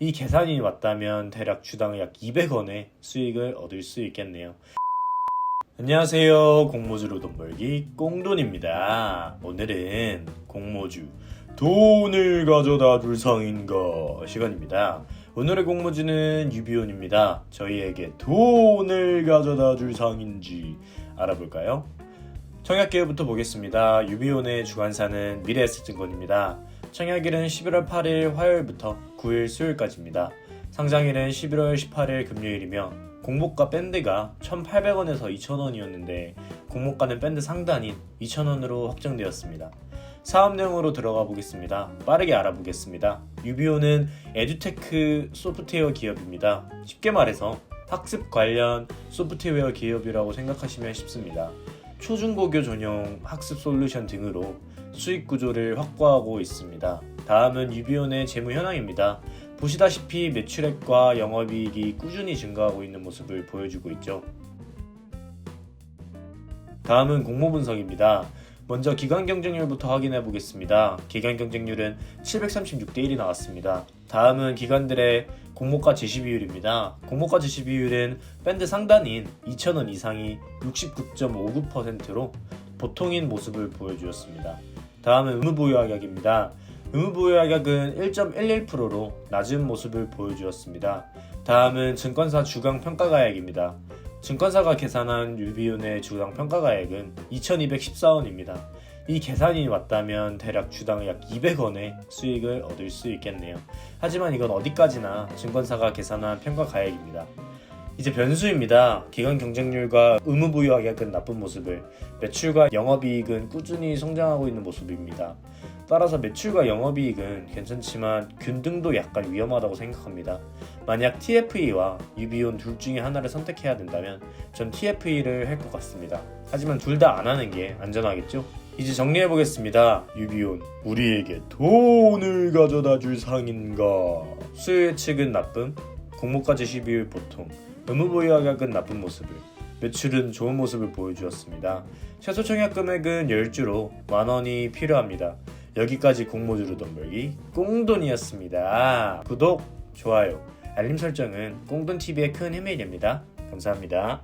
이 계산이 맞다면 대략 주당 약 200원의 수익을 얻을 수 있겠네요. 안녕하세요. 공모주로 돈 벌기 꽁돈입니다. 오늘은 공모주 돈을 가져다 줄 상인가 시간입니다. 오늘의 공모주는 유비온입니다. 저희에게 돈을 가져다 줄 상인지 알아볼까요? 청약기회부터 보겠습니다. 유비온의 주관사는 미래에셋증권입니다. 청약일은 11월 8일 화요일부터 9일 수요일까지입니다. 상장일은 11월 18일 금요일이며 공모가 밴드가 1,800원에서 2,000원이었는데 공모가는 밴드 상단인 2,000원으로 확정되었습니다. 사업 내용으로 들어가 보겠습니다. 빠르게 알아보겠습니다. 유비오는 에듀테크 소프트웨어 기업입니다. 쉽게 말해서 학습 관련 소프트웨어 기업이라고 생각하시면 쉽습니다. 초중고교 전용 학습 솔루션 등으로 수익 구조를 확보하고 있습니다. 다음은 유비온의 재무 현황입니다. 보시다시피 매출액과 영업이익이 꾸준히 증가하고 있는 모습을 보여주고 있죠. 다음은 공모 분석입니다. 먼저 기간 경쟁률부터 확인해 보겠습니다. 기간 경쟁률은 736대 1이 나왔습니다. 다음은 기관들의 공모가 제시 비율입니다. 공모가 제시 비율은 밴드 상단인 2,000원 이상이 69.59%로 보통인 모습을 보여주었습니다. 다음은 의무보유 가격입니다. 의무보유 가격은 1.11%로 낮은 모습을 보여주었습니다. 다음은 증권사 주강 평가가액입니다. 증권사가 계산한 유비온의 주당 평가가액은 2,214원입니다. 이 계산이 맞다면 대략 주당 약 200원의 수익을 얻을 수 있겠네요. 하지만 이건 어디까지나 증권사가 계산한 평가가액입니다. 이제 변수입니다. 기관 경쟁률과 의무 보유 가격은 나쁜 모습을, 매출과 영업이익은 꾸준히 성장하고 있는 모습입니다. 따라서 매출과 영업이익은 괜찮지만 균등도 약간 위험하다고 생각합니다. 만약 TFE와 유비온 둘 중에 하나를 선택해야 된다면 전 TFE를 할 것 같습니다. 하지만 둘 다 안 하는 게 안전하겠죠? 이제 정리해 보겠습니다. 유비온 우리에게 돈을 가져다 줄 상인가? 수요 예측은 나쁨, 제시 비율 보통, 의무 보유 가격은 나쁜 모습을, 매출은 좋은 모습을 보여주었습니다. 최소 청약 금액은 10주로 만 원이 필요합니다. 여기까지 공모주로 돈 벌기 꽁돈이었습니다. 구독, 좋아요, 알림 설정은 꽁돈TV의 큰 힘이 됩니다. 감사합니다.